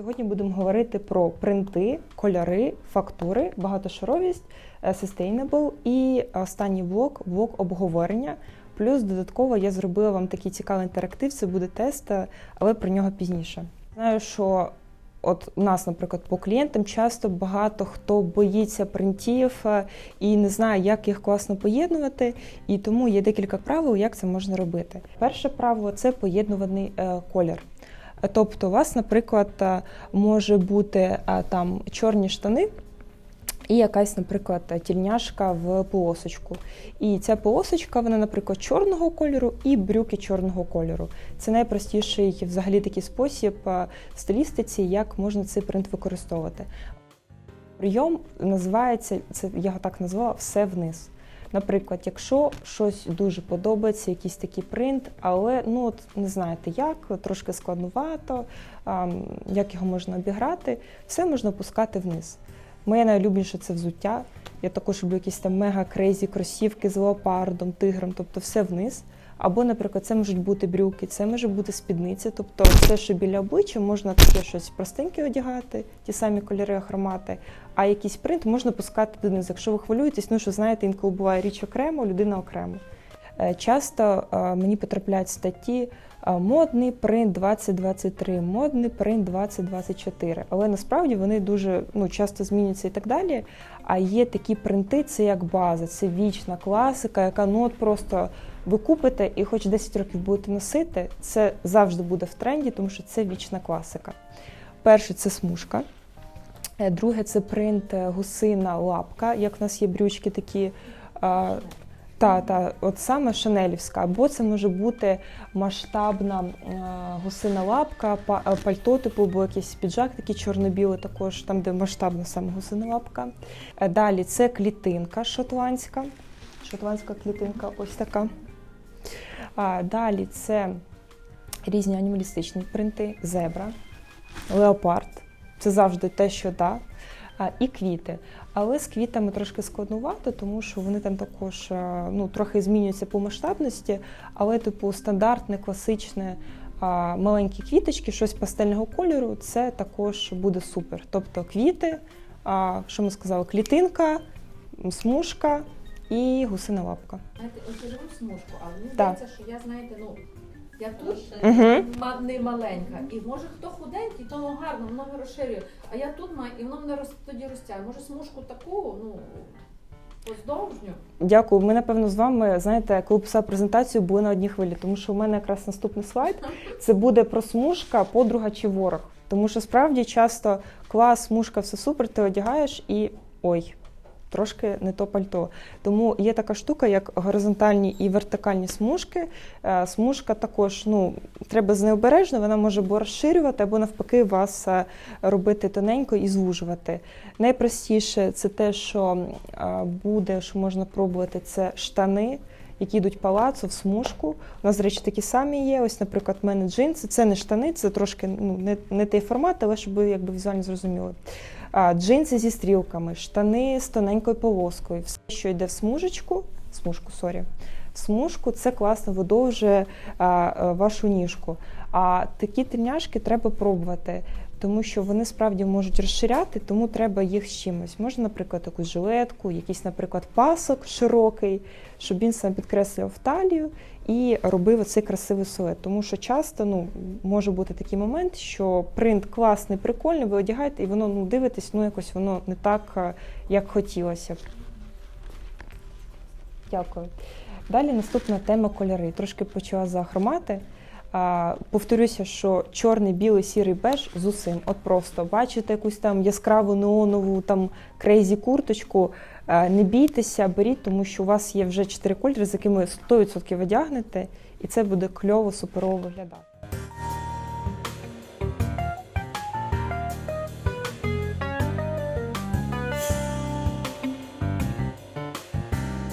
Сьогодні будемо говорити про принти, кольори, фактури, багатошаровість, е, sustainable і останній блок блок обговорення. Плюс додатково я зробила вам такий цікавий інтерактив. Це буде тест, е, але про нього пізніше. Знаю, що от у нас, наприклад, по клієнтам часто багато хто боїться принтів е, і не знає, як їх класно поєднувати. І тому є декілька правил, як це можна робити. Перше правило це поєднуваний колір. Тобто, у вас, наприклад, е, може бути е, там чорні штани. І якась, наприклад, тільняшка в полосочку. І ця полосочка, вона, наприклад, чорного кольору і брюки чорного кольору. Це найпростіший взагалі такий спосіб е, в стилістиці, як можна цей принт використовувати. Прийом називається, це я його так назвала, все вниз. Наприклад, якщо щось дуже подобається, якийсь такий принт, але ну от не знаєте як, трошки складнувато, як його можна обіграти, все можна пускати вниз. Моє найлюбніше це взуття. Я також люблю якісь там мега крейзі кросівки з леопардом, тигром, тобто все вниз. Або, наприклад, це можуть бути брюки, це може бути спідниця, тобто все, що біля обличчя, можна таке щось простеньке одягати, ті самі кольори, ахромати, а якийсь принт можна пускати донизу. Якщо ви хвилюєтесь, ну що знаєте, інколи буває річ окремо, людина окремо. Е, Часто е, мені потрапляють статті е, модний принт 2023, модний принт 2024. Але насправді вони дуже ну, часто змінюються і так далі. А є такі принти, це як база, це вічна класика, яка ну от просто ви купите і хоч 10 років будете носити, це завжди буде в тренді, тому що це вічна класика. Перше це смужка. Друге це принт гусина лапка, як в нас є брючки такі. Та, та, от саме шанелівська, або це може бути масштабна е, гусина лапка, е, пальто, типу, або якийсь піджак, такий чорно-білий, також там, де масштабна саме гусина лапка. Е, Далі це клітинка шотландська. Шотландська клітинка, ось така. Далі це різні анімалістичні принти, зебра, леопард. Це завжди те, що да. І квіти. Але з квітами трошки складнувато, тому що вони там також ну, трохи змінюються по масштабності, але, типу, стандартне, класичне, маленькі квіточки, щось пастельного кольору, це також буде супер. Тобто квіти, а, що ми сказали, клітинка, смужка і гусина лапка. Знаєте, от я живу в смужку, але мені здається, що я, знаєте, ну, я тут Угу. ма- не маленька. І може хто худенький, то воно гарно, воно розширює. А я тут маю, і воно мене роз, тоді розтягує. Може смужку таку, ну, поздовжню. Дякую. Ми, напевно, з вами, знаєте, коли писав презентацію, були на одній хвилі, тому що у мене якраз наступний слайд це буде про смужка, подруга чи ворог. Тому що справді часто клас, смужка, все супер, ти одягаєш і ой. Трошки не то пальто. Тому є така штука, як горизонтальні і вертикальні смужки. Е, Смужка також ну, треба з нею обережно, вона може або розширювати, або навпаки вас е, робити тоненько і звужувати. Найпростіше це те, що е, буде, що можна пробувати, це штани, які йдуть палацу в смужку. У нас, речі, такі самі є. Ось, наприклад, в мене джинси. Це не штани, це трошки ну, не, не той формат, але щоб якби візуально зрозуміли. Джинси зі стрілками, штани з тоненькою полоскою, все, що йде в смужечку, смужку, сорі, в смужку, це класно видовжує а, вашу ніжку. А такі тельняшки треба пробувати, тому що вони справді можуть розширяти, тому треба їх з чимось. Можна, наприклад, якусь жилетку, якийсь, наприклад, пасок широкий, щоб він сам підкреслював талію і робив оцей красивий силует. Тому що часто ну, може бути такий момент, що принт класний, прикольний, ви одягаєте, і воно ну, дивитесь, ну якось воно не так, е, як хотілося б. Дякую. Далі наступна тема кольори. Трошки почала за хромати. А, повторюся, що чорний, білий, сірий беж з усім. От просто бачите якусь там яскраву неонову там крейзі курточку. а, Не бійтеся, беріть, тому що у вас є вже чотири кольори, з якими 100% одягнете, і це буде кльово, суперово виглядати.